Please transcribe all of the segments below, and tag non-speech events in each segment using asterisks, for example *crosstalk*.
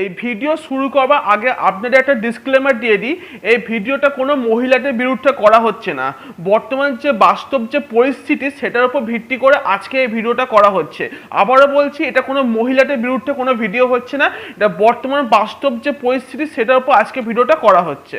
এই ভিডিও শুরু করবার আগে আপনাদের একটা ডিসক্লেমার দিয়ে দিই, এই ভিডিওটা কোনো মহিলাদের বিরুদ্ধে করা হচ্ছে না। বর্তমান যে বাস্তব যে পরিস্থিতি, সেটার উপর ভিত্তি করে আজকে এই ভিডিওটা করা হচ্ছে। আবারও বলছি, এটা কোনো মহিলাদের বিরুদ্ধে কোনো ভিডিও হচ্ছে না। এটা বর্তমান বাস্তব যে পরিস্থিতি, সেটার উপর আজকে ভিডিওটা করা হচ্ছে।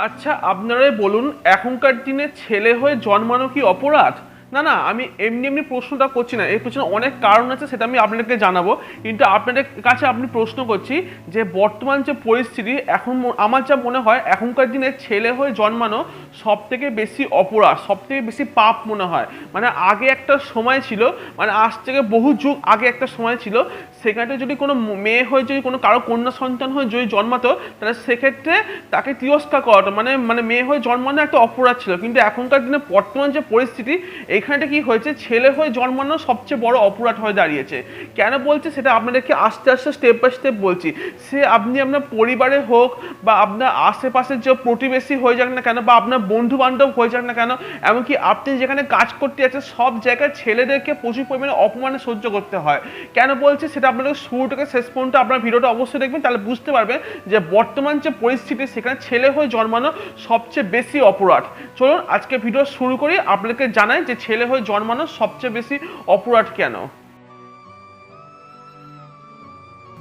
আচ্ছা আপনারাই বলুন, এখনকার দিনে ছেলে হয়ে জন্মানো কি অপরাধ? না না, আমি এমনি এমনি প্রশ্নটা করছি না। এর পেছনে অনেক কারণ আছে, সেটা আমি আপনাদেরকে জানাব। কিন্তু আপনাদের কাছে আপনি প্রশ্ন করছি যে, বর্তমান যে পরিস্থিতি, এখন আমার যা মনে হয়, এখনকার দিনে ছেলে হয়ে জন্মানো সব থেকে বেশি অপরাধ সব থেকে বেশি পাপ মনে হয়। মানে আগে একটা সময় ছিল মানে আজ থেকে বহু যুগ আগে একটা সময় ছিল, সেখানে যদি কোনো মেয়ে হয়ে যদি কোনো কারও কন্যা সন্তান হয়ে যদি জন্মাতো, তাহলে সেক্ষেত্রে তাকে তিরস্কার করা হতো মানে মানে মেয়ে হয়ে জন্মানো একটা অপরাধ ছিল। কিন্তু এখনকার দিনে বর্তমান যে পরিস্থিতি এখানটা কি হয়েছে? ছেলে হয়ে জন্মানো সবচেয়ে বড় অপরাধ হয়ে দাঁড়িয়েছে। কেন বলছে? সেটা আপনাদেরকে আস্তে আস্তে স্টেপ বাই স্টেপ বলছি। সে আপনি আপনার পরিবারে হোক বা আপনার আশেপাশের যে প্রতিবেশী হয়ে যাক না কেন বা আপনার বন্ধু বান্ধব হয়ে যাক না কেন, এমনকি আপনি যেখানে কাজ করতে যাচ্ছেন সব জায়গায় ছেলেদেরকে প্রচুর পরিমাণে অপমানে সহ্য করতে হয়। কেন বলছে? সেটা আপনাদের শুরু থেকে শেষ পর্যন্ত আপনার ভিডিওটা অবশ্যই দেখবেন, তাহলে বুঝতে পারবেন যে বর্তমান যে পরিস্থিতি, সেখানে ছেলে হয়ে জন্মানো সবচেয়ে বেশি অপরাধ। চলুন আজকে ভিডিও শুরু করি, আপনাদেরকে জানাই যে ছেলে হয়ে জন্মানো সবচেয়ে বেশি অপরাধ কেন?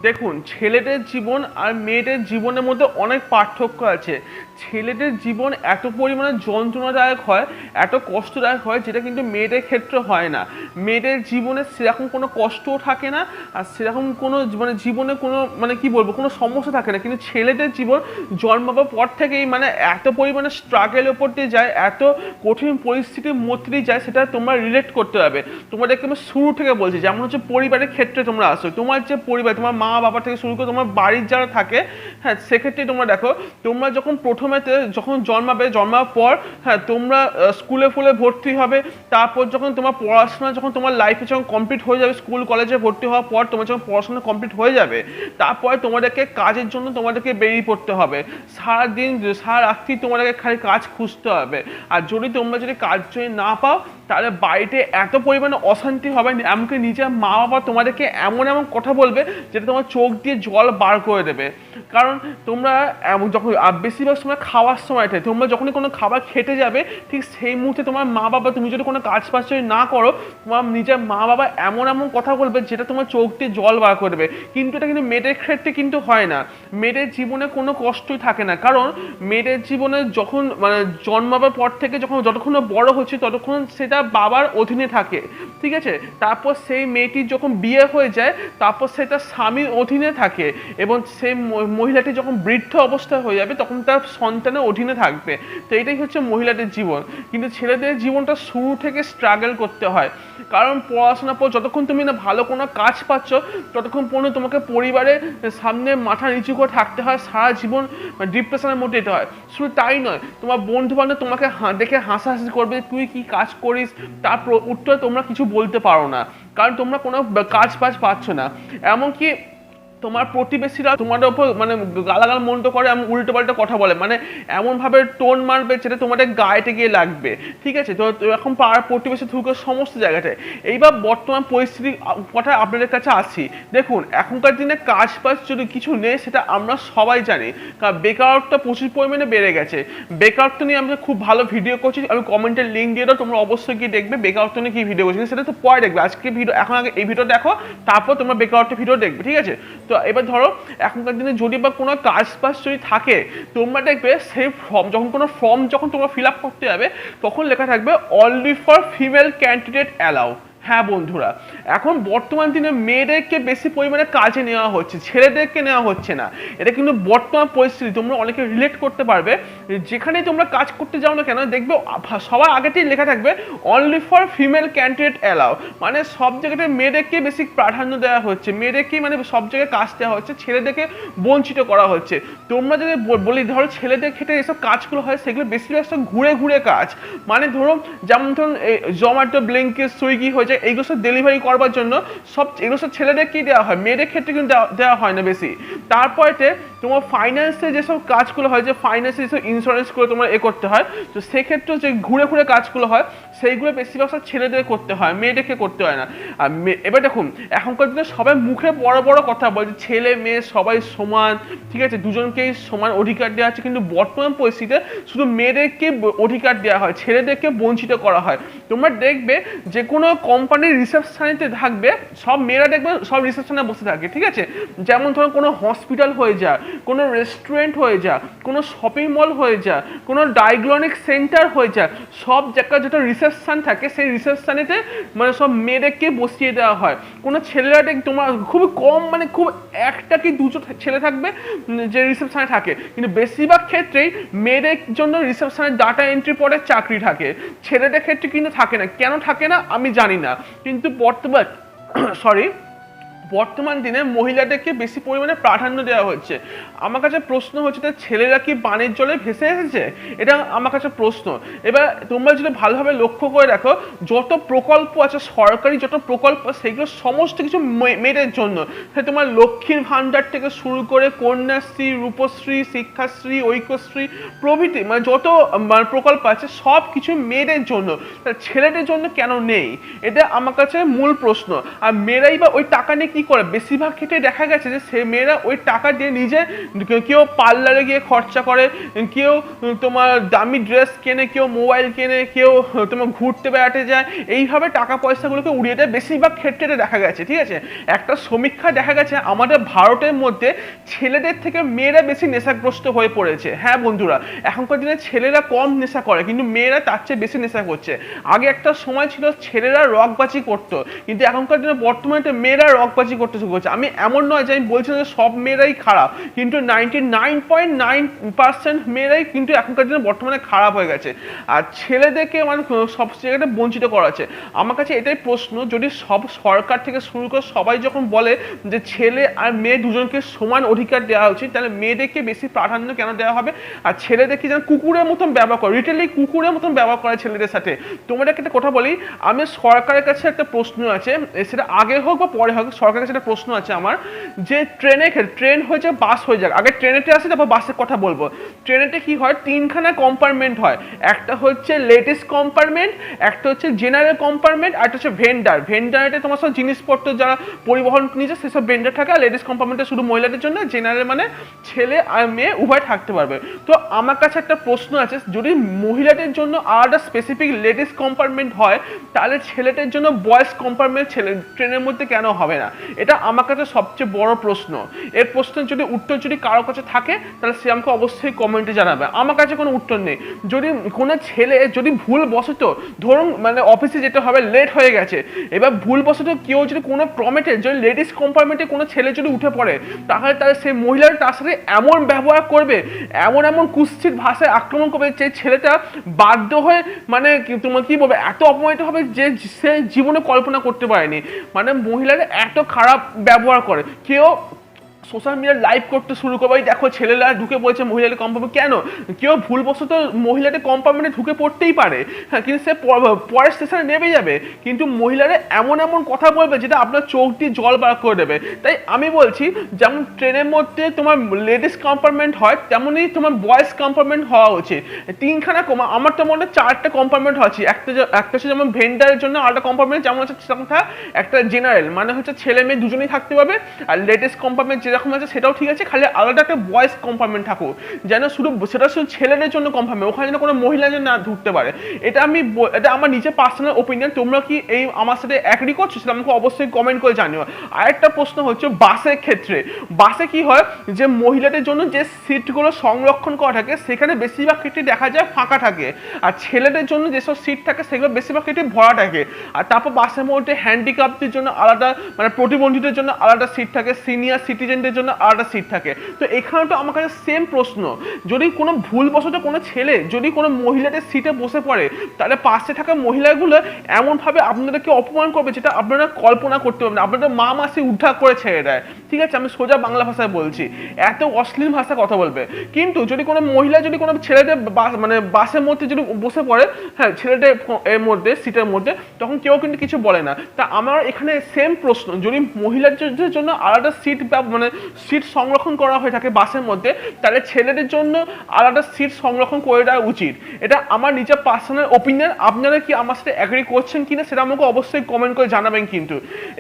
দেখুন, ছেলেদের জীবন আর মেয়েদের জীবনের মধ্যে অনেক পার্থক্য আছে। ছেলেদের জীবন এত পরিমাণে যন্ত্রণাদায়ক হয়, এত কষ্টদায়ক হয়, যেটা কিন্তু মেয়েদের ক্ষেত্রে হয় না। মেয়েদের জীবনে সেরকম কোনো কষ্টও থাকে না, আর সেরকম কোনো মানে জীবনে কোনো মানে কি বলব, কোনো সমস্যা থাকে না। কিন্তু ছেলেদের জীবন জন্মাবার পর থেকেই মানে এত পরিমাণে স্ট্রাগের ওপর দিয়ে যায়, এত কঠিন পরিস্থিতির মধ্যে দিয়ে যায়, সেটা তোমরা রিলেট করতে হবে। তোমাদেরকে আমি শুরু থেকে বলছি, যেমন হচ্ছে পরিবারের ক্ষেত্রে তোমরা আসো, তোমার যে পরিবার, তোমার মা বাবা থেকে শুরু করে তোমার বাড়ির যারা থাকে হ্যাঁ সেক্ষেত্রে তোমরা দেখো, তোমরা যখন প্রথমেতে যখন জন্মাবে, জন্মার পর হ্যাঁ তোমরা স্কুলে ফুলে ভর্তি হবে, তারপর যখন তোমার পড়াশোনা যখন তোমার লাইফে যখন কমপ্লিট হয়ে যাবে স্কুল কলেজে ভর্তি হওয়ার পর তোমার যখন পড়াশোনা কমপ্লিট হয়ে যাবে, তারপরে তোমাদেরকে কাজের জন্য তোমাদেরকে বেরিয়ে পড়তে হবে। সারাদিন, সারা রাত্রি তোমাদেরকে খালি কাজ খুঁজতে হবে। আর যদি তোমরা যদি কাজ যদি না পাও তাহলে বাড়িতে এত পরিমাণে অশান্তি হবে এমনকি নিজের মা বাবা তোমাদেরকে এমন এমন কথা বলবে যেটা তোমার চোখ দিয়ে জল বার করে দেবে। কারণ তোমরা এমন যখন বেশিরভাগ সময় খাওয়ার সময়টায় তোমরা যখনই কোনো খাবার খেতে যাবে, ঠিক সেই মুহূর্তে তোমার মা বাবা তুমি যদি কোনো কাজ যদি না করো, তোমার নিজের মা বাবা এমন এমন কথা বলবে যেটা তোমার চোখ দিয়ে জল বার করে দেবে। কিন্তু এটা কিন্তু মেয়েদের ক্ষেত্রে কিন্তু হয় না। মেয়েদের জীবনে কোনো কষ্টই থাকে না। কারণ মেয়েদের জীবনে যখন মানে জন্মাবার পর থেকে যখন যতক্ষণ বড় হচ্ছে, ততক্ষণ সেটা বাবার অধীনে থাকে, ঠিক আছে? তারপর সেই মেয়েটির যখন বিয়ে হয়ে যায়, তারপর সেটা স্বামীর অধীনে থাকে এবং সেই মহিলাটি যখন বৃদ্ধ অবস্থায় হয়ে যাবে, তখন তার সন্তানের অধীনে থাকবে। তো এটাই হচ্ছে মহিলাদের জীবন। কিন্তু ছেলেদের জীবনটা শুরু থেকে স্ট্রাগল করতে হয়। কারণ পড়াশোনার পর যতক্ষণ তুমি না ভালো কোনো কাজ পাচ্ছ, ততক্ষণ পর্যন্ত তোমাকে পরিবারের সামনে মাথা নিচু করে থাকতে হয়, সারা জীবন ডিপ্রেশনের মধ্যে যেতে হয়। শুধু তাই নয়, তোমার বন্ধু বান্ধব তোমাকে দেখে হাসাহাসি করবে তুই কি কাজ করিস? তার উত্তরে তোমরা কিছু বলতে পারো না। কারণ তোমরা কোনো কাজ ফাজ পাচ্ছ না। এমনকি তোমার প্রতিবেশীরা তোমাদের উপর মানে গালাগাল মন্দ করে এমন উল্টো পাল্টা কথা বলে। মানে এমনভাবে টোন মারবে যেটা তোমাদের গায়েতে গিয়ে লাগবে। ঠিক আছে? তো এখন পাড়ার প্রতিবেশী থুকে সমস্ত জায়গাতে। এইবার বর্তমান পরিস্থিতি কথা আপনাদের কাছে আসি। দেখুন, এখনকার দিনে কাজ বাজ যদি কিছু নেই, সেটা আমরা সবাই জানি। কারণ বেকারত্ব প্রচুর পরিমাণে বেড়ে গেছে। বেকারত্ব নিয়ে আমরা খুব ভালো ভিডিও করছি। আমি কমেন্টের লিঙ্ক দিয়ে দাও, তোমরা অবশ্যই গিয়ে দেখবে বেকারত্ব নিয়ে কি ভিডিও করছি। সেটা তো পরে দেখবে। আজকে ভিডিও এখন আগে এই ভিডিও দেখো, তারপর তোমরা বেকারত্ব ভিডিও দেখবে। ঠিক আছে? তো এবার ধরো, এখনকার দিনে যদি বা কোনো কাজ পাস যদি থাকে, তোমরা দেখবে সেই ফর্ম যখন কোনো ফর্ম যখন তোমরা ফিল আপ করতে যাবে, তখন লেখা থাকবে only for female candidate allow হ্যাঁ বন্ধুরা, এখন বর্তমান দিনে মেয়েদেরকে বেশি পরিমাণে কাজে নেওয়া হচ্ছে, ছেলেদেরকে নেওয়া হচ্ছে না। এটা কিন্তু বর্তমান পরিস্থিতি, তোমরা অনেকে রিলেট করতে পারবে যেখানেই তোমরা কাজ করতে যাও না কেন, দেখবে সবার আগেতেই লেখা থাকবে only for female candidate allow মানে সব জায়গাতে মেয়েদেরকে বেশি প্রাধান্য দেওয়া হচ্ছে, মেয়েদেরকেই মানে সব জায়গায় কাজ দেওয়া হচ্ছে, ছেলেদেরকে বঞ্চিত করা হচ্ছে। তোমরা যদি বলি, ধরো ছেলেদের ক্ষেত্রে এসব কাজগুলো হয়, সেগুলো বেশিরভাগ ঘুরে ঘুরে কাজ। মানে ধরো, যেমন ধরুন জোম্যাটো ব্লিঙ্কিট সুইগি হয়ে যায় এইগুলো সব ডেলিভারি করবার জন্য সব এগুলো সব কি দেওয়া হয়? মেয়েদের ক্ষেত্রে কিন্তু দেওয়া হয় না বেশি। তারপরেতে তোমার ফাইন্যান্সে যেসব কাজগুলো হয়, যে ফাইন্যান্সে যেসব ইন্স্যুরেন্সগুলো তোমার এ করতে হয়, তো সেক্ষেত্রেও যে ঘুরে ঘুরে কাজগুলো হয়, সেইগুলো বেশিরভাগ সব ছেলেদের করতে হয়, মেয়েদেরকে করতে হয় না। আর এবার দেখুন, এখনকার দিনে সবাই মুখে বড় বড় কথা বলে যে ছেলে মেয়ে সবাই সমান, ঠিক আছে, দুজনকেই সমান অধিকার দেওয়া আছে কিন্তু বর্তমান পরিস্থিতিতে শুধু মেয়েদেরকে অধিকার দেওয়া হয়, ছেলেদেরকে বঞ্চিত করা হয়। তোমরা দেখবে যে কোনো কোম্পানির রিসেপশানিতে থাকবে, সব মেয়েরা দেখবে সব রিসেপশানে বসে থাকে, ঠিক আছে? যেমন ধরো কোনো হসপিটাল হয়ে যা কোনো রেস্টুরেন্ট হয়ে যা, কোনো শপিং মল হয়ে যা, কোনো ডায়াগনস্টিক সেন্টার হয়ে যা, সব জায়গায় যেটা রিসেপশন থাকে, সেই রিসেপশানেতে মানে সব মেয়েদেরকে বসিয়ে দেওয়া হয়। কোনো ছেলেরা তোমার খুব কম মানে খুব একটা কি দুটো ছেলে থাকবে যে রিসেপশানে থাকে। কিন্তু বেশিরভাগ ক্ষেত্রেই মেয়েদের জন্য রিসেপশানে ডাটা এন্ট্রি পরে চাকরি থাকে। ছেলেদের ক্ষেত্রে কিন্তু থাকে না। কেন থাকে না? আমি জানি না। কিন্তু বর্তমান *coughs* সরি বর্তমান দিনে মহিলাদেরকে বেশি পরিমাণে প্রাধান্য দেওয়া হচ্ছে। আমার কাছে প্রশ্ন হচ্ছে যে ছেলেরা কি বানের জলে ভেসে এসেছে? এটা আমার কাছে প্রশ্ন। এবার তোমরা যদি ভালোভাবে লক্ষ্য করে দেখো, যত প্রকল্প আছে, সরকারি যত প্রকল্প, সেগুলো সমস্ত কিছু মেয়েদের জন্য। সে তোমার লক্ষ্মীর ভাণ্ডার থেকে শুরু করে কন্যাশ্রী, রূপশ্রী, শিক্ষাশ্রী, ঐক্যশ্রী, প্রভৃতি মানে যত মানে প্রকল্প আছে, সব কিছু মেয়েদের জন্য। ছেলেদের জন্য কেন নেই? এটা আমার কাছে মূল প্রশ্ন। আর মেয়েরাই বা ওই টাকা নিয়ে কি করে? বেশিরভাগ ক্ষেত্রে দেখা গেছে যে, সে মেয়েরা ওই টাকা দিয়ে নিজে কেউ পার্লারে গিয়ে খরচা করে, কেউ তোমার দামি ড্রেস কেনে, কেউ মোবাইল কেনে, কেউ তোমার ঘুরতে বেড়াতে যায়। এইভাবে টাকা পয়সাগুলোকে উড়িয়ে দেয়। বেশিরভাগ ক্ষেত্রে দেখা গেছে, ঠিক আছে? একটা সমীক্ষা দেখা গেছে, আমাদের ভারতের মধ্যে ছেলেদের থেকে মেয়েরা বেশি নেশাগ্রস্ত হয়ে পড়েছে। হ্যাঁ বন্ধুরা, এখনকার দিনে ছেলেরা কম নেশা করে, কিন্তু মেয়েরা তার চেয়ে বেশি নেশা করছে। আগে একটা সময় ছিল ছেলেরা রকবাজি করতো, কিন্তু এখনকার দিনে বর্তমানে মেয়েরা রকবাজি করতে শুরু করছে। আমি এমন নয় যে আমি বলছি যে সব মেয়েরাই খারাপ, কিন্তু ninety nine point nine percent মেয়েরাই কিন্তু এখনকার দিনে বর্তমানে খারাপ হয়ে গেছে। আর ছেলেদেরকে মানে সব জায়গাটা বঞ্চিত করা হচ্ছে। আমার কাছে এটাই প্রশ্ন, যদি সব সরকার থেকে শুরু করে সবাই যখন বলে যে ছেলে আর মেয়ে দুজনকে সমান অধিকার দেওয়া উচিত, তাহলে মেয়েদেরকে বেশি প্রাধান্য কেন দেওয়া হবে? আর ছেলেদেরকে যেন কুকুরের মতন ব্যবহার করে রিটেলি কুকুরের মতন ব্যবহার করে ছেলেদের সাথে। তোমাদেরকে একটা কথা বলি, আমি সরকারের কাছে একটা প্রশ্ন আছে, সেটা আগে হোক বা পরে হোক সরকারের কাছে একটা প্রশ্ন আছে আমার। যে ট্রেনে ট্রেন হয়ে যাক, বাস হয়ে যাক, আগে ট্রেনেতে আসে, তারপর বাসের কথা বলব। ট্রেনেতে কি হয়? তিনখানা কম্পার্টমেন্ট হয়। একটা হচ্ছে লেটেস্ট কম্পার্টমেন্ট একটা হচ্ছে জেনারেল কম্পার্টমেন্ট আর একটা হচ্ছে ভেন্ডার ভেন্ডারেতে তোমার সব জিনিসপত্র যারা পরিবহন নিচ্ছে সেসব ভেন্ডার থাকে, আর লেডিস কম্পার্টমেন্টে শুধু মহিলাদের জন্য জেনারেল মানে ছেলে আর মেয়ে উভয় থাকতে পারবে। তো আমার কাছে একটা প্রশ্ন আছে, যদি মহিলাদের জন্য আলাদা স্পেসিফিক লেডিস কম্পার্টমেন্ট হয়, তাহলে ছেলেদের জন্য বয়েজ কম্পার্টমেন্ট ছেলে ট্রেনের মধ্যে কেন হবে না? এটা আমার কাছে সবচেয়ে বড় প্রশ্ন। এর প্রশ্নের যদি, উত্তর যদি কারও কাছে থাকে, তাহলে সে আমাকে অবশ্যই কমেন্টে জানাবে। আমার কাছে কোনো উত্তর নেই। যদি কোনো ছেলে যদি ভুল বসত ধরুন মানে অফিসে যেতে হবে লেট হয়ে গেছে, এবার ভুল বসত কেউ যদি কোনো প্রমেটে যদি লেডিস কম্পার্টমেন্টে কোনো ছেলে যদি উঠে পড়ে, তাহলে তাহলে সেই মহিলাটা তার সাথে এমন ব্যবহার করবে, এমন এমন কুৎসিত ভাষায় আক্রমণ করবে যে ছেলেটা বাধ্য হয়ে মানে তোমার কি বলবে, এত অপমানিত হবে যে সে জীবনে কল্পনা করতে পারেনি। মানে মহিলারা এত খারাপ ব্যবহার করে। কেউ সোশ্যাল মিডিয়া লাইভ করতে শুরু করবে। দেখো ছেলেরা ঢুকে পড়েছে, মহিলাদের কম্পার্টমেন্ট কেন? কেউ ভুলবশত মহিলাদের কম্পার্টমেন্টে ঢুকে পড়তেই পারে। হ্যাঁ কিন্তু সে পরের স্টেশনে নেমে যাবে। কিন্তু মহিলারা এমন এমন কথা বলবে, যেটা আপনার চোখ দিয়ে জল বার করে দেবে। তাই আমি বলছি, যেমন ট্রেনের মধ্যে তোমার লেডিস কম্পার্টমেন্ট হয়, তেমনই তোমার বয়েজ কম্পার্টমেন্ট হওয়া উচিত। তিনখানা কমা, আমার তো মনে হয় চারটে কম্পার্টমেন্ট আছে একটা একটা হচ্ছে যেমন ভেন্ডারের জন্য আলাদা কম্পার্টমেন্ট যেমন হচ্ছে একটা জেনারেল মানে হচ্ছে ছেলে মেয়ে দুজনেই থাকতে পারবে। আর লেটেস্ট কম্পার্টমেন্ট যেরকম আছে সেটাও ঠিক আছে, খালি আলাদা একটা বয়েজ কম্পার্টমেন্ট থাকুক। যেন শুধু সেটা শুধু ছেলেদের জন্য কম্পার্টমেন্ট ওখানে যেন কোনো মহিলা যেন না ঢুকতে পারে। এটা আমি এটা আমার নিজের পার্সোনাল ওপিনিয়ন তোমরা কি এই আমার সাথে অ্যাগ্রি করছ সেটা আমাকে অবশ্যই কমেন্ট করে জানিও। আরেকটা প্রশ্ন হচ্ছে বাসের ক্ষেত্রে। বাসে কি হয় যে মহিলাদের জন্য যে সিটগুলো সংরক্ষণ করা থাকে, সেখানে বেশিরভাগ ক্ষেত্রে দেখা যায় ফাঁকা থাকে। আর ছেলেদের জন্য যেসব সিট থাকে, সেগুলো বেশিরভাগ ক্ষেত্রে ভরা থাকে। আর তারপর বাসের মধ্যে হ্যান্ডিক্যাপদের জন্য আলাদা মানে প্রতিবন্ধীদের জন্য আলাদা সিট থাকে। সিনিয়র সিটিজেনদের জন্য আলাদা সিট থাকে। তো এখানে তো আমার কাছে সেম প্রশ্ন। যদি কোনো ভুলবশত কোনো ছেলে যদি কোনো মহিলাদের সিটে বসে পড়ে, তাহলে পাশে থাকা মহিলাগুলো এমনভাবে আপনাদেরকে অপমান করবে যেটা আপনারা কল্পনা করতে পারবেন। আপনাদের মা মাসি উদ্ধার করে ছেড়ে দেয়। ঠিক আছে, আমি সোজা বাংলা ভাষায় বলছি। এত অশ্লীল ভাষা কথা বলবে। কিন্তু যদি কোনো মহিলা যদি কোনো ছেলেদের মানে বাসের মধ্যে যদি বসে পড়ে হ্যাঁ ছেলেদের এর মধ্যে সিটের মধ্যে, তখন কেউ কিন্তু কিছু বলে না। তা আমার এখানে সেম প্রশ্ন। যদি মহিলাদের জন্য আলাদা সিট মানে সিট সংরক্ষণ করা হয়ে থাকে বাসের মধ্যে, তাহলে ছেলেদের জন্য আলাদা সিট সংরক্ষণ করে দেওয়া উচিত। এটা আমার নিজের পার্সোনাল ওপিনিয়ন আপনারা কি আমার সাথে অ্যাগ্রি করছেন কিনা সেটা আমাকে অবশ্যই কমেন্ট করে জানাবেন কিন্তু।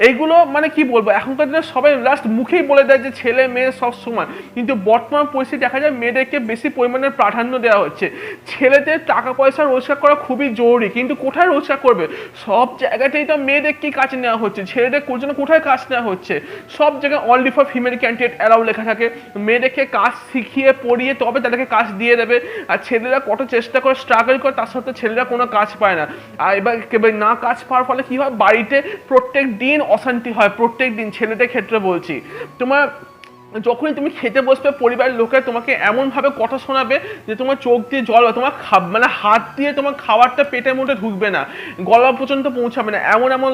এইগুলো মানে কি বলব, এখনকার দিনে সবাই লাস্ট মুখেই বলে দেয় যে ছেলে মেয়ে সব সমান। কিন্তু বর্তমান পরিস্থিতি দেখা যায় মেয়েদেরকে বেশি পরিমাণে প্রাধান্য দেওয়া হচ্ছে। ছেলেদের টাকা পয়সা রোজগার করা খুবই জরুরি, কিন্তু কোথায় রোজগার করবে? সব জায়গাতেই তো মেয়েদেরকে কাজ নেওয়া হচ্ছে? ছেলেদের কোন জন্য কোথায় কাজ নেওয়া হচ্ছে? সব জায়গায় only for female candidate allow লেখা থাকে। মেয়েদেরকে কাজ শিখিয়ে পড়িয়ে তবে তাদেরকে কাজ দিয়ে দেবে। আর ছেলেরা কত চেষ্টা করে স্ট্রাগল করে, তার সাথে ছেলেরা কোনো কাজ পায় না। আর এবার না কাজ পাওয়ার ফলে কী হয়? বাড়িতে প্রত্যেক দিন অশান্তি হয়, প্রত্যেক দিন ছেলেদের ক্ষেত্রে বলছি। তোমার যখনই তুমি খেতে বসবে, পরিবারের লোকেরা তোমাকে এমনভাবে কথা শোনাবে যে তোমার চোখ দিয়ে জল তোমার খাব মানে হাত দিয়ে তোমার খাবারটা পেটের মধ্যে ঢুকবে না, গলা পর্যন্ত পৌঁছাবে না, এমন এমন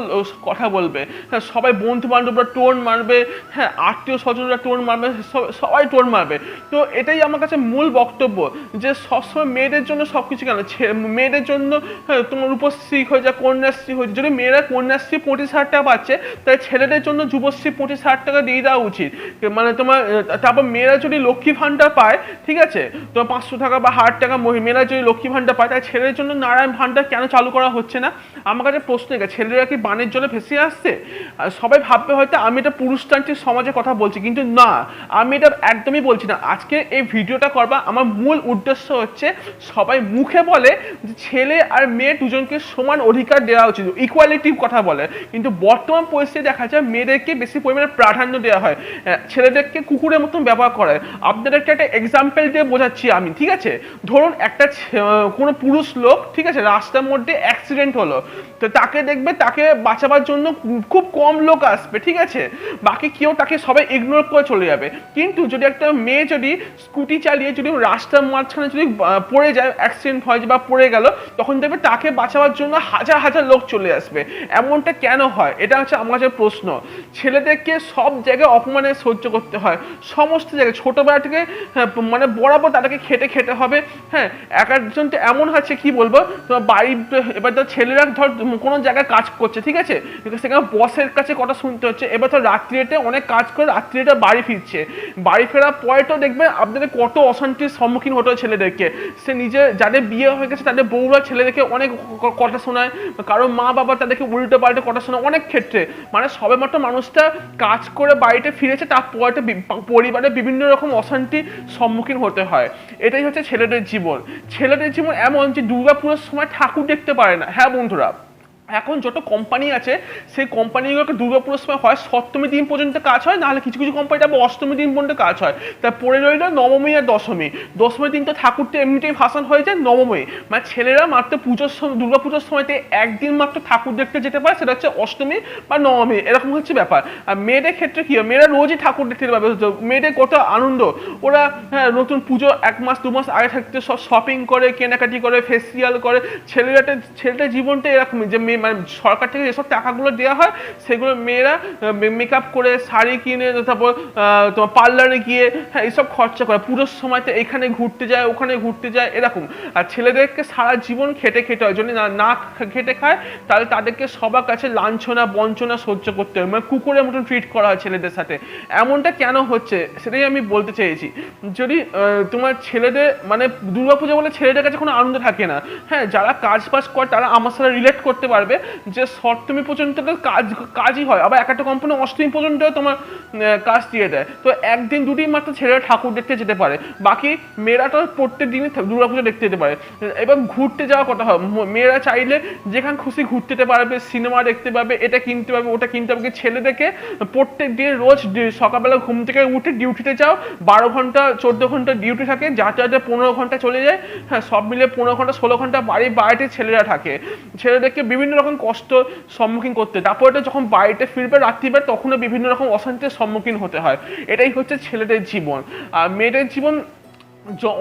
কথা বলবে। হ্যাঁ সবাই বন্ধু বান্ধবরা টোন মারবে হ্যাঁ আত্মীয় স্বজনরা টোন মারবে সবাই টোন মারবে। তো এটাই আমার কাছে মূল বক্তব্য, যে সবসময় মেয়েদের জন্য সব কিছু কেন মেয়েদের জন্য হ্যাঁ তোমার রূপশ্রী হয়ে যায় কন্যাশ্রী হয়ে যদি মেয়েরা কন্যাশ্রী পঁচিশ হাজার টাকা পাচ্ছে, তাই ছেলেদের জন্য যুবশ্রী পঁচিশ হাজার টাকা দিয়ে দেওয়া উচিত। মানে তোমার আহ, তারপর মেয়েরা যদি লক্ষ্মী ভাণ্ডার পায় ঠিক আছে? তোমার পাঁচশো টাকা বা হাজার টাকা মেয়েরা যদি লক্ষ্মী ভাণ্ডার পায় তাই ছেলেদের জন্য নারায়ণ ভাণ্ডার কেন চালু করা হচ্ছে না? আমার কাছে প্রশ্ন এটা ছেলেরা কি বানের জলে ভেসে আসছে? সবাই ভাববে হয়তো আমি এটা পুরুষতান্ত্রিক সমাজের কথা বলছি কিন্তু না আমি এটা একদমই বলছি না। আজকে এই ভিডিওটা করবা আমার মূল উদ্দেশ্য হচ্ছে সবাই মুখে বলে যে ছেলে আর মেয়ে দুজনকে সমান অধিকার দেওয়া উচিত ইকুয়ালিটির কথা বলে। কিন্তু বর্তমান পরিস্থিতি দেখা যায় মেয়েদেরকে বেশি পরিমাণে প্রাধান্য দেওয়া হয়। ছেলেদেরকে কুকুরের মতন ব্যবহার করে আপনাদেরকে একটা এক্সাম্পল দিয়ে বোঝাচ্ছি আমি, ঠিক আছে? ধরুন একটা কোনো পুরুষ লোক, ঠিক আছে, রাস্তার মধ্যে অ্যাক্সিডেন্ট হলো। তো তাকে দেখবে, তাকে বাঁচাবার জন্য খুব কম লোক আসবে, ঠিক আছে? বাকি কেউ তাকে সবাই ইগনোর করে চলে যাবে। কিন্তু যদি একটা মেয়ে যদি স্কুটি চালিয়ে যদি রাস্তার মাঝখানে যদি পড়ে যায় অ্যাক্সিডেন্ট হয় বা পড়ে গেল, তখন দেখবে তাকে বাঁচাবার জন্য হাজার হাজার লোক চলে আসবে। এমনটা কেন হয়? এটা হচ্ছে আমার প্রশ্ন। ছেলেদেরকে সব জায়গায় অপমানে সহ্য করতে হয়। সমস্ত জায়গায় ছোটবেলা থেকে হ্যাঁ, মানে বরাবর তাদেরকে খেটে খেতে হবে হ্যাঁ এক একজন তো এমন আছে কি বলব তোমার বাড়ি এবার ধর ছেলেরা ধর কোনো জায়গায় কাজ করছে ঠিক আছে? সেখানে বসের কাছে কথা শুনতে হচ্ছে এবার ধর রাত্রিতে অনেক কাজ করে রাত্রিতে বাড়ি ফিরছে। বাড়ি ফেরার পরে তো দেখবে আপনাদের কত অশান্তির সম্মুখীন হতে হয় ছেলেদেরকে। সে নিজে যাদের বিয়ে হয়ে গেছে তাদের বউরা ছেলেদেরকে অনেক কথা শোনায় কারও মা বাবা তাদেরকে উল্টো পাল্টে কথা শোনায় অনেক ক্ষেত্রে। মানে সবেমাত্র মানুষটা কাজ করে বাড়িতে ফিরেছে তারপরে পরিবারে বিভিন্ন রকম অশান্তির সম্মুখীন হতে হয়। এটাই হচ্ছে ছেলেদের জীবন। ছেলেদের জীবন এমন যে দুর্গাপুজোর সময় ঠাকুর দেখতে পারে না। হ্যাঁ বন্ধুরা? এখন যত কোম্পানি আছে, সেই কোম্পানিগুলোকে দুর্গাপুরের সময় হয়, সপ্তমী দিন পর্যন্ত কাজ হয়, নাহলে কিছু কিছু কোম্পানিতে আবার অষ্টমী দিন পর্যন্ত কাজ হয়। তারপরে রইল নবমী আর দশমী। দশমীর দিন তো ঠাকুরটা এমনিতেই ভাসান হয়ে যায়, নবমী। মানে ছেলেরা মাত্র পুজোর সময় দুর্গাপুজোর সময়তে একদিন মাত্র ঠাকুর দেখতে যেতে পারে, সেটা হচ্ছে অষ্টমী বা নবমী, এরকম হচ্ছে ব্যাপার। আর মেয়েদের ক্ষেত্রে কি হয়, মেয়েরা রোজই ঠাকুর দেখতে পারবে মেয়েদের কত আনন্দ। ওরা হ্যাঁ নতুন পুজো এক মাস, দু মাস আগে থাকতে সব শপিং করে, কেনাকাটি করে ফেসিয়াল করে ছেলেরাটা ছেলেটার জীবনটা এরকমই যে মেয়ে মানে সরকার থেকে যেসব টাকাগুলো দেওয়া হয়, সেগুলো মেয়েরা মেকআপ করে শাড়ি কিনে, তারপর তোমার পার্লারে গিয়ে হ্যাঁ এইসব খরচা করে। পুজোর সময়তে এখানে ঘুরতে যায়, ওখানে ঘুরতে যায়, এরকম। আর ছেলেদেরকে সারা জীবন খেটে খেতে হয়। যদি না খেটে খায়, তাহলে তাদেরকে সবার কাছে লাঞ্ছনা, বঞ্চনা সহ্য করতে হয়। মানে কুকুরের মতন ট্রিট করা হয় ছেলেদের সাথে। এমনটা কেন হচ্ছে, সেটাই আমি বলতে চেয়েছি। যদি তোমার ছেলেদের মানে দুর্গাপূজা বলে ছেলেদের কাছে কোনো আনন্দ থাকে না। হ্যাঁ যারা কাজ বাজ করে, তারা আমার সাথে রিলেট করতে পারবে। যে সপ্তমী পর্যন্ত কাজ, কাজই হয়। আবার এক একটা কোম্পানি অষ্টমী পর্যন্ত তোমার কাজ দিয়ে দেয়। তো একদিন দুদিন মাত্র ছেলেরা ঠাকুর দেখতে যেতে পারে। বাকি মেয়েরা তো প্রত্যেক দিনই দুর্গাপুজো দেখতে যেতে পারে। এবার ঘুরতে যাওয়ার কথা হয়। মেয়েরা চাইলে যেখানে খুশি ঘুরতে যেতে পারবে, সিনেমা দেখতে পারবে এটা কিনতে পারবে, ওটা কিনতে পারবে। কিন্তু ছেলেদেরকে প্রত্যেক দিন রোজ সকালবেলা ঘুম থেকে উঠে ডিউটিতে যাও। বারো ঘণ্টা, চোদ্দ ঘণ্টা ডিউটি থাকে। যাতে যাতে পনেরো ঘণ্টা চলে যায়। হ্যাঁ সব মিলে পনেরো ঘণ্টা, ষোলো ঘণ্টা বাড়ির বাড়িতে ছেলেরা থাকে। ছেলেদেরকে বিভিন্ন রকম কষ্ট সম্মুখীন করতে তারপর তারপরে যখন বাড়িতে ফিরবে রাত্রিবেলা, তখনও বিভিন্ন রকম অশান্তির সম্মুখীন হতে হয়। এটাই হচ্ছে ছেলেদের জীবন। আর মেয়েদের জীবন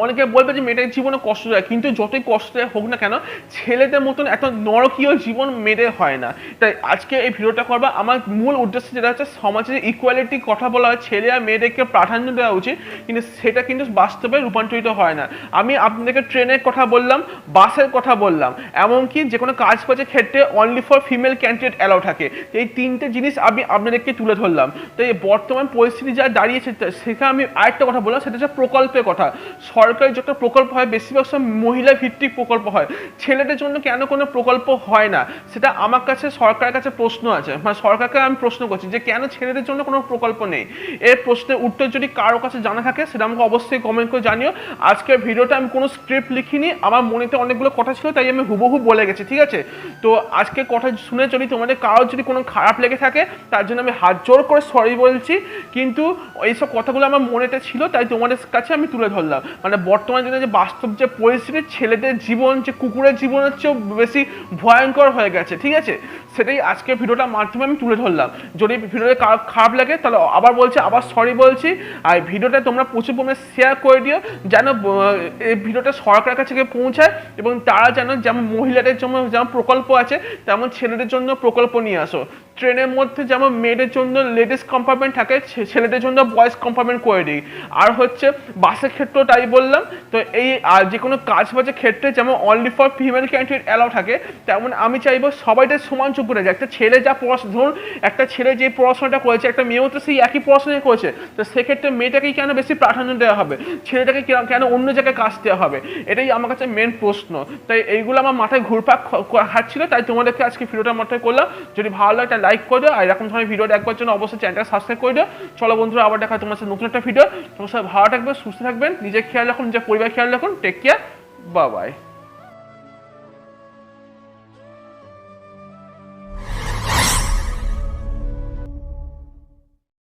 অনেকে বলবে যে মেয়েদের জীবনে কষ্ট দেয়, কিন্তু যতই কষ্ট হোক না কেন, ছেলেদের মতন এত নরকীয় জীবন মেয়েদের হয় না। তাই আজকে এই ভিডিওটা করবা। আমার মূল উদ্দেশ্য যেটা হচ্ছে, সমাজে ইকুয়ালিটি কথা বলা হয়, ছেলে আর মেয়েদেরকে প্রাধান্য দেওয়া উচিত, কিন্তু সেটা কিন্তু বাস্তবে রূপান্তরিত হয় না। আমি আপনাদেরকে ট্রেনের কথা বললাম বাসের কথা বললাম, এমনকি যে কোনো কাজ বাজের ক্ষেত্রে only for female candidate allow থাকে। এই তিনটে জিনিস আমি আপনাদেরকে তুলে ধরলাম। তো এই বর্তমান পরিস্থিতি যা দাঁড়িয়েছে সেখানে আমি আরেকটা কথা বললাম, সেটা হচ্ছে প্রকল্পের কথা। সরকারি যত প্রকল্প হয়, বেশিরভাগ সব মহিলা ভিত্তিক প্রকল্প হয়। ছেলেদের জন্য কেন কোনো প্রকল্প হয় না? সেটা আমার কাছে, সরকারের কাছে প্রশ্ন আছে। মানে সরকারকে আমি প্রশ্ন করছি যে কেন ছেলেদের জন্য কোনো প্রকল্প নেই? এর প্রশ্নের উত্তর যদি কারও কাছে জানা থাকে, সেটা আমাকে অবশ্যই কমেন্ট করে জানিও। আজকের ভিডিওটা আমি কোনো স্ক্রিপ্ট লিখিনি। আমার মনেতে অনেকগুলো কথা ছিল, তাই আমি হুবহু বলে গেছি, ঠিক আছে? তো আজকে কথা শুনে যদি তোমাদের কারোর যদি কোনো খারাপ লেগে থাকে, তার জন্য আমি হাত জোর করে সরি বলছি। কিন্তু এইসব কথাগুলো আমার মনেতে ছিল, তাই তোমাদের কাছে আমি তুলে ধরলাম। মানে বর্তমান দিনে যে বাস্তব যে পরিস্থিতি, ছেলেদের জীবন, যে কুকুরের জীবনের চেয়েও বেশি ভয়ঙ্কর হয়ে গেছে, ঠিক আছে? সেটাই আজকে ভিডিওটার মাধ্যমে আমি তুলে ধরলাম। যদি ভিডিওটা খারাপ লাগে, তাহলে আবার বলছি, আবার সরি বলছি। আর ভিডিওটা তোমরা প্রচুর পরিমাণে শেয়ার করে দিও, যেন এই ভিডিওটা সরকারের কাছে পৌঁছায় এবং তারা যেন, যেমন মহিলাদের জন্য যেমন প্রকল্প আছে, তেমন ছেলেদের জন্য প্রকল্প নিয়ে আসো। ট্রেনের মধ্যে যেমন মেয়েদের জন্য লেডিস কম্পার্টমেন্ট থাকে ছেলেদের জন্য বয়েজ কম্পার্টমেন্ট করে দিই। আর হচ্ছে বাসের ক্ষেত্রেও তাই বললাম, তো এই, আর যে কোনো কাজ বাজের ক্ষেত্রে যেমন only for female candidate allow থাকে, তেমন আমি চাইব সবাইদের সমান চোখ করে যায়। একটা ছেলে যা পড়াশোনা ধরুন একটা ছেলে যে পড়াশোনাটা করেছে, একটা মেয়েও তো সেই একই পড়াশোনাই করেছে, তো সেক্ষেত্রে মেয়েটাকেই কেন বেশি প্রাধান্য দেওয়া হবে? ছেলেটাকে কেন- অন্য জায়গায় কাজ দেওয়া হবে? এটাই আমার কাছে মেন প্রশ্ন। তাই এইগুলো আমার মাথায় ঘুরপাক খ- তাই তোমাদেরকে আজকে ভিডিওটা মাথায় করলাম। যদি ভালো লাগে লাইক করে দিও, আর এরকম ধরনের ভিডিও দেখবার জন্য অবশ্যই চ্যানেলটা সাবস্ক্রাইব করে দিও। চলো বন্ধুরা, আবার দেখা তোমার সাথে নতুন একটা ভিডিও তোমার সাথে ভালো থাকবে, সুস্থ থাকবেন। নিজের খেয়াল রাখুন, নিজের পরিবার খেয়াল রাখুন। টেক কেয়ার বা বাই